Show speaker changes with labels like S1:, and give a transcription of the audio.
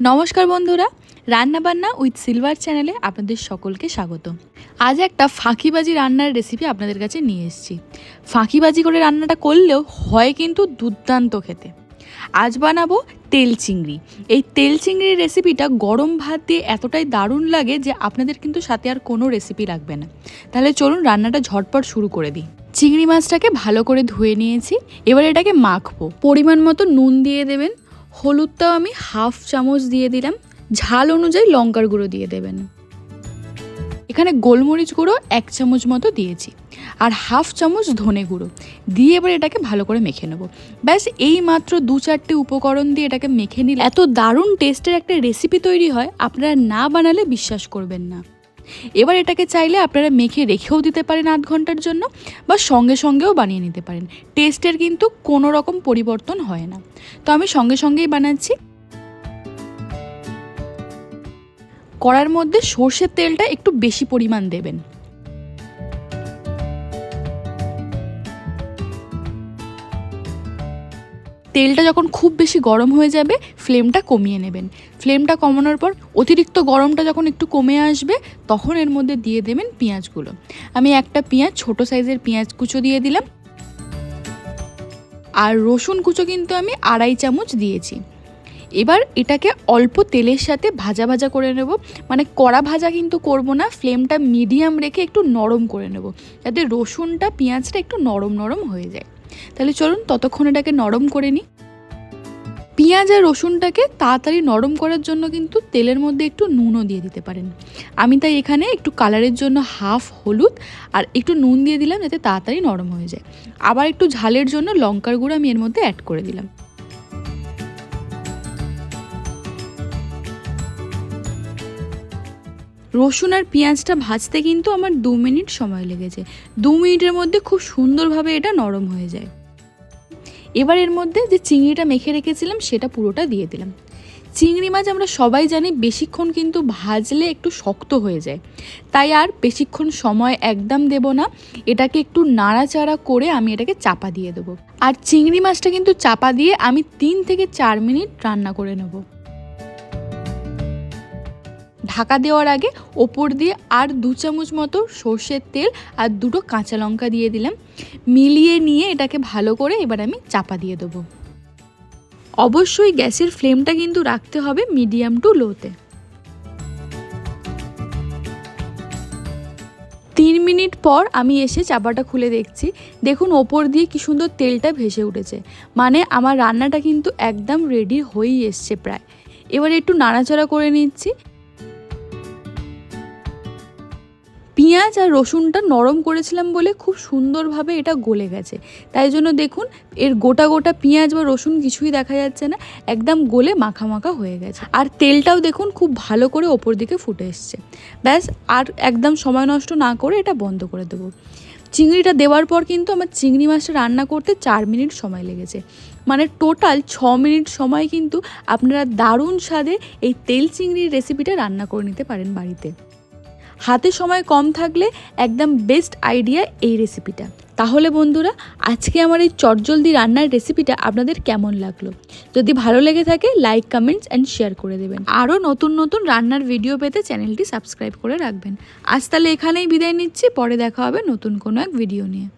S1: নমস্কার বন্ধুরা, রান্নাবান্না উইথ সিলভার চ্যানেলে আপনাদের সকলকে স্বাগত। আজ একটা ফাঁকিবাজি রান্নার রেসিপি আপনাদের কাছে নিয়ে এসেছি। ফাঁকিবাজি করে রান্নাটা করলেও হয় কিন্তু দুর্দান্ত খেতে। আজ বানাবো তেল চিংড়ি। এই তেল চিংড়ির রেসিপিটা গরম ভাত দিয়ে এতটাই দারুণ লাগে যে আপনাদের কিন্তু সাথে আর কোনো রেসিপি লাগবে না। তাহলে চলুন রান্নাটা ঝটপট শুরু করে দিই। চিংড়ি মাছটাকে ভালো করে ধুয়ে নিয়েছি। এবার এটাকে মাখবো। পরিমাণ মতো নুন দিয়ে দেবেন। হলুদটাও আমি হাফ চামচ দিয়ে দিলাম। ঝাল অনুযায়ী লঙ্কার গুঁড়ো দিয়ে দেবেন। এখানে গোলমরিচ গুঁড়ো এক চামচ মতো দিয়েছি আর হাফ চামচ ধনে গুঁড়ো। দিয়ে এবার এটাকে ভালো করে মেখে নেব। ব্যাস, এই মাত্র দু চারটে উপকরণ দিয়ে এটাকে মেখে নিলে এত দারুণ টেস্টের একটা রেসিপি তৈরি হয়, আপনারা না বানালে বিশ্বাস করবেন না। এবার এটাকে চাইলে আপনারা মেখে রেখেও দিতে পারেন আধ ঘণ্টার জন্য বা সঙ্গে সঙ্গেও বানিয়ে নিতে পারেন। টেস্টের কিন্তু কোনো রকম পরিবর্তন হয় না। তো আমি সঙ্গে সঙ্গেই বানাচ্ছি। কড়ার মধ্যে সর্ষের তেলটা একটু বেশি পরিমাণ দেবেন। তেলটা যখন খুব বেশি গরম হয়ে যাবে, ফ্লেমটা কমিয়ে নেবেন। ফ্লেমটা কমানোর পর অতিরিক্ত গরমটা যখন একটু কমে আসবে, তখন এর মধ্যে দিয়ে দেবেন পেঁয়াজগুলো। আমি একটা পেঁয়াজ, ছোট সাইজের পেঁয়াজ কুচো দিয়ে দিলাম। আর রসুন কুচো কিন্তু আমি আড়াই চামচ দিয়েছি। এবার এটাকে অল্প তেলের সাথে ভাজা ভাজা করে নেব। মানে কড়া ভাজা কিন্তু করব না, ফ্লেমটা মিডিয়াম রেখে একটু নরম করে নেব। যাতে রসুনটা, পেঁয়াজটা একটু নরম নরম হয়ে যায়। তাহলে চলুন ততক্ষণ এটাকে নরম করে নিই। পেঁয়াজ আর রসুনটাকে তাড়াতাড়ি নরম করার জন্য কিন্তু তেলের মধ্যে একটু নুনও দিয়ে দিতে পারেন। আমি তাই এখানে একটু কালারের জন্য হাফ হলুদ আর একটু নুন দিয়ে দিলাম, যাতে তাড়াতাড়ি নরম হয়ে যায়। আবার একটু ঝালের জন্য লঙ্কার গুঁড়ো আমি এর মধ্যে অ্যাড করে দিলাম। রসুন আর পেঁয়াজটা ভাজতে কিন্তু আমার দু মিনিট সময় লেগেছে। দু মিনিটের মধ্যে খুব সুন্দরভাবে এটা নরম হয়ে যায়। এবার এর মধ্যে যে চিংড়িটা মেখে রেখেছিলাম, সেটা পুরোটা দিয়ে দিলাম। চিংড়ি মাছ আমরা সবাই জানি বেশিক্ষণ কিন্তু ভাজলে একটু শক্ত হয়ে যায়। তাই আর বেশিক্ষণ সময় একদম দেব না। এটাকে একটু নাড়াচাড়া করে আমি এটাকে চাপা দিয়ে দেবো। আর চিংড়ি মাছটা কিন্তু চাপা দিয়ে আমি তিন থেকে চার মিনিট রান্না করে নেব। ঢাকা দেওয়ার আগে ওপর দিয়ে আর দু চামচ মতো সর্ষের তেল আর দুটো কাঁচা লঙ্কা দিয়ে দিলাম। মিলিয়ে নিয়ে এটাকে ভালো করে এবার আমি চাপা দিয়ে দেবো। অবশ্যই গ্যাসের ফ্লেমটা কিন্তু রাখতে হবে মিডিয়াম টু লোতে। তিন মিনিট পর আমি এসে চাপাটা খুলে দেখছি। দেখুন ওপর দিয়ে কি সুন্দর তেলটা ভেসে উঠেছে। মানে আমার রান্নাটা কিন্তু একদম রেডি হয়েই এসছে প্রায়। এবার একটু নাড়াচাড়া করে নিচ্ছি। পেঁয়াজ আর রসুনটা নরম করেছিলাম বলে খুব সুন্দরভাবে এটা গলে গেছে। তাই জন্য দেখুন, এর গোটা গোটা পেঁয়াজ বা রসুন কিছুই দেখা যাচ্ছে না, একদম গলে মাখা মাখা হয়ে গেছে। আর তেলটাও দেখুন খুব ভালো করে ওপর দিকে ফুটে এসছে। ব্যাস, আর একদম সময় নষ্ট না করে এটা বন্ধ করে দেবো। চিংড়িটা দেওয়ার পর কিন্তু আমার চিংড়ি মাছটা রান্না করতে চার মিনিট সময় লেগেছে। মানে টোটাল ছ মিনিট সময় কিন্তু আপনারা দারুণ স্বাদে এই তেল চিংড়ির রেসিপিটা রান্না করে নিতে পারেন বাড়িতে। হাতে সময় কম থাকলে একদম বেস্ট আইডিয়া এই রেসিপিটা তাহলে বন্ধুরা, আজকে আমার এই চটজলদি রান্নার রেসিপিটা আপনাদের কেমন লাগল? যদি ভালো লেগে থাকে লাইক কমেন্টস অ্যান্ড শেয়ার করে দেবেন। আরও নতুন নতুন রান্নার ভিডিও পেতে চ্যানেলটি সাবস্ক্রাইব করে রাখবেন। আজ তাহলে এখানেই বিদায় নিচ্ছি, পরে দেখা হবে নতুন কোনো এক ভিডিও নিয়ে।